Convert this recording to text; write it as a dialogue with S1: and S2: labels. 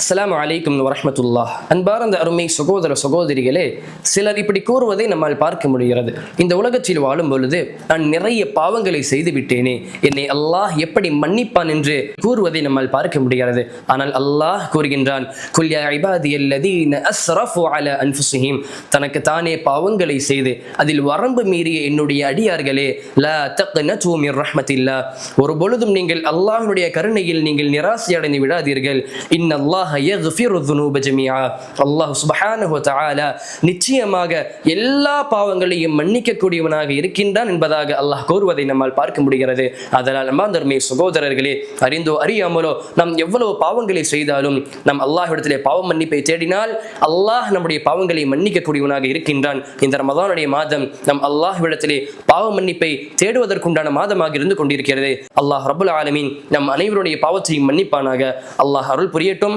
S1: அஸ்லாம் அலைக்கும் வரமத்துல்லா அன்பார்ந்த அருமை சகோதர சகோதரிகளே சிலர் இப்படி கூறுவதை நம்மால் பார்க்க முடிகிறது. இந்த உலகத்தில் வாழும் பொழுது நான் நிறைய பாவங்களை செய்து விட்டேனே என்னை அல்லாஹ் எப்படி மன்னிப்பான் என்று கூறுவதை நம்மால் பார்க்க முடிகிறது. ஆனால் அல்லாஹ் கூறுகின்றான் குல்யா தனக்கு தானே பாவங்களை செய்து அதில் வரம்பு மீறிய என்னுடைய அடியார்களே லா ரஹ்மத்தில்லா. ஒரு பொழுதும் நீங்கள் அல்லாஹனுடைய கருணையில் நீங்கள் நிராசை அடைந்து விடாதீர்கள். இன்னல்லாஹ் அல்லாஹ் ஜமீஆ. அல்லாஹ் சுப்ஹானஹு தஆலா நிச்சயமாக எல்லா பாவங்களையும் மன்னிக்கக்கூடியவனாக இருக்கின்றான் என்பதாக அல்லாஹ் கூறுவதை நம்மால் பார்க்க முடிகிறது. அதனால் அம்மாந்தர்மே சகோதரர்களே அறிந்தோ அறியாமலோ நாம் எவ்வளவு பாவங்களை செய்தாலும் நம் அல்லாஹிடத்திலே பாவ மன்னிப்பை தேடினால் அல்லாஹ் நம்முடைய பாவங்களை மன்னிக்கக்கூடியவனாக இருக்கின்றான். இந்த ரமதானுடைய மாதம் நம் அல்லாஹ்விடத்திலே பாவ மன்னிப்பை தேடுவதற்குண்டான மாதமாக இருந்து கொண்டிருக்கிறது. அல்லாஹ் ரபுல் ஆலமீன் நம் அனைவருடைய பாவத்தையும் மன்னிப்பானாக. அல்லாஹ் அருள் புரியட்டும்